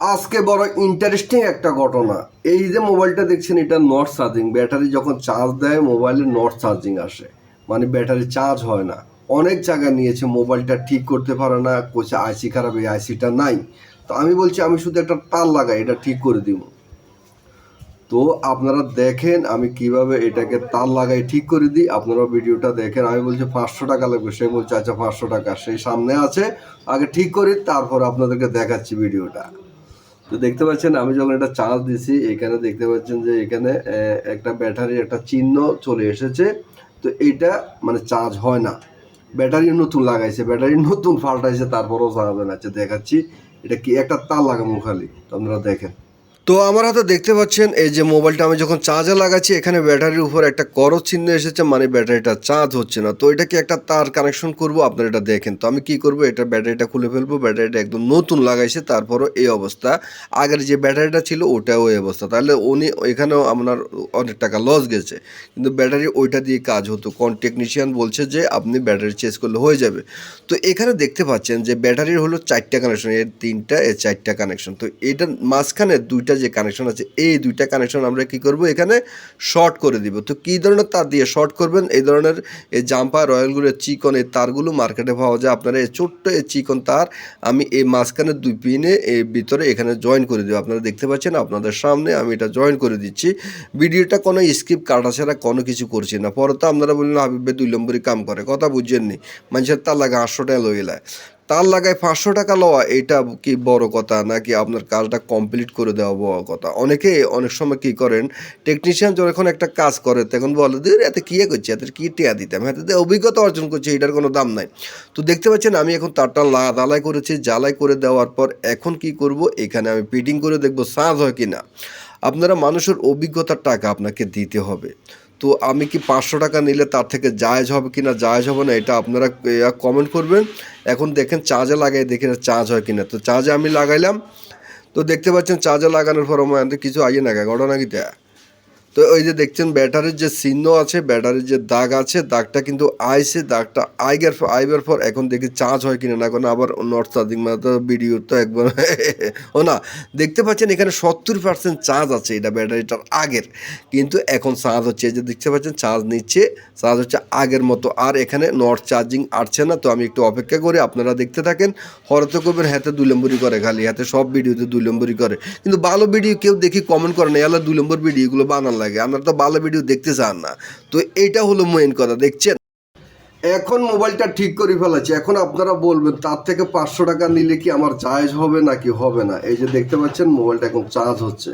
আজকে বড় ইন্টারেস্টিং একটা ঘটনা। এই যে মোবাইলটা দেখছেন, এটা নট চার্জিং ব্যাটারি যখন চার্জ দেয় মোবাইলে নট চার্জিং আসে। মানে ব্যাটারি চার্জ হয় না। অনেক জায়গা নিয়েছে মোবাইলটা ঠিক করতে পারে না কোচে আইসি খারাপ, এই আইসিটা নাই। তো আমি বলছি, আমি শুধু একটা তার লাগাই, এটা ঠিক করে দিব। তো আপনারা দেখেন, আমি কীভাবে এটাকে তার লাগাই, ঠিক করে দিই। আপনারা ভিডিওটা দেখেন। আমি বলছি, পাঁচশো টাকা লাগবে। সে বলছে আচ্ছা পাঁচশো টাকা। সেই সামনে আছে। আগে ঠিক করি, তারপর আপনাদেরকে দেখাচ্ছি ভিডিওটা। তো দেখতে পাচ্ছেন, আমি যখন একটা চার্জ দিছি, এখানে দেখতে পাচ্ছেন যে এখানে একটা ব্যাটারি, একটা চিহ্ন চলে এসেছে। তো এটা মানে চার্জ হয় না। ব্যাটারি নতুন লাগাইছে, ব্যাটারি নতুন ফাল্টাইছে তারপরও চার্জ হয়ে যাচ্ছে দেখাচ্ছি। এটা কি একটা তার লাগাবো খালি, তো আপনারা দেখেন। তো আমার হাতে দেখতে পাচ্ছেন, এই যে মোবাইলটা আমি যখন চার্জে লাগাচ্ছি, এখানে ব্যাটারির উপর একটা করো চিহ্ন এসেছে মানে ব্যাটারিটা চার্জ হচ্ছে না। তো এটাকে একটা তার কানেকশন করব? আপনারা এটা দেখেন। তো আমি কি করব? এটা ব্যাটারিটা খুলে ফেলব ব্যাটারিটা একদম নতুন লাগাইছে, তারপরও এই অবস্থা। আগের যে ব্যাটারিটা ছিল, ওটাও এই অবস্থা। তাহলে উনি এখানেও আপনার অনেক টাকা লস গেছে। কিন্তু ব্যাটারি ওইটা দিয়ে কাজ হতো। কোন টেকনিশিয়ান বলছে যে, আপনি ব্যাটারি চেঞ্জ করলে হয়ে যাবে। তো এখানে দেখতে পাচ্ছেন যে ব্যাটারির হলো চারটা কানেকশন এর তিনটা এর চারটা কানেকশন তো এটার মাঝখানে দুইটা যে কানেকশন আছে, এই দুইটা কানেকশন আমরা কি করব? এখানে শর্ট করে দিব। তো কী ধরনের তার দিয়ে শর্ট করবেন? এই ধরনের এই জাম্পার রয়্যালগুলোর চিকন এই তারগুলো মার্কেটে পাওয়া যায়। আপনারা এই ছোট্ট এই চিকন তার আমি এই মাঝখানে দুই পিনে এই ভিতরে এখানে জয়েন করে দেবো। আপনারা দেখতে পাচ্ছেন আপনাদের সামনে আমি এটা জয়েন করে দিচ্ছি। ভিডিওটা কোনো স্কিপ কাটা ছাড়া কোনো কিছু করছি না। পরে তো আপনারা বললেন, হাবিবে দুই নম্বরই কাম করে। কথা বুঝছেননি মানুষের তার লাগে আটশো টাকা লইলায় তার লাগায় পাঁচশো টাকা লওয়া এটা কি বড় কথা নাকি আপনার কাজটা কমপ্লিট করে দেওয়া বড় কথা? অনেকে অনেক সময় কি করেন টেকনিশিয়ান যখন একটা কাজ করে, তখন বলে দিদি এতে কী করছে? এতে কী টিয়া দিতাম? এতে অভিজ্ঞতা অর্জন করছে, এটার কোনো দাম নাই। তো দেখতে পাচ্ছেন, আমি এখন তারটা লা দালাই করেছি। জ্বালাই করে দেওয়ার পর এখন কি করব? এখানে আমি ফিটিং করে দেখব, সাজ হয় কি না আপনারা মানুষের অভিজ্ঞতার টাকা আপনাকে দিতে হবে। তো আমি কি পাঁচশো টাকা নিলে তার থেকে জায়জ হবে কি না? জায়জ হবে না, এটা আপনারা কমেন্ট করবেন। এখন দেখেন চার্জে লাগাই দেখেন চার্জ হয় কি না। তো চার্জে আমি লাগাইলাম। তো দেখতে পাচ্ছেন চার্জে লাগানোর পর আমার কিছু আগে না ঘটনা কি দেয়া তো ওই যে দেখছেন, ব্যাটারির যে চিহ্ন আছে, ব্যাটারির যে দাগ আছে, দাগটা কিন্তু আইসে দাগটা আইগার আইবার পর এখন দেখি চার্জ হয় কিনা না এখন আবার নর্থ চার্জিং মানে তো ভিডিও তো একবার ও না, দেখতে পাচ্ছেন এখানে সত্তর পার্সেন্ট চার্জ আছে এটা ব্যাটারিটার আগের। কিন্তু এখন চার্জ হচ্ছে যে দেখতে পাচ্ছেন চার্জ নিচ্ছে চার্জ হচ্ছে আগের মতো। আর এখানে নর্থ চার্জিং আসছে না, তো আমি একটু অপেক্ষা করি, আপনারা দেখতে থাকেন। হয়তো করবেন হাতে দুই নম্বরই করে খালি, হাতে সব ভিডিওতে দুই নম্বরই করে। কিন্তু ভালো ভিডিও কেউ দেখি কমেন্ট করে না, এলা দুই নম্বর ভিডিওগুলো বানান লাগে আপনারা তো ভালো ভিডিও দেখতে চান না। তো এইটা হলো মেইন কথা, দেখছেন? এখন মোবাইলটা ঠিক করে ফেলেছি, এখন আপনারা বলবেন, তার থেকে পাঁচশো টাকা নিলে কি আমার চার্জ হবে নাকি হবে না? এই যে দেখতে পাচ্ছেন মোবাইলটা এখন চার্জ হচ্ছে।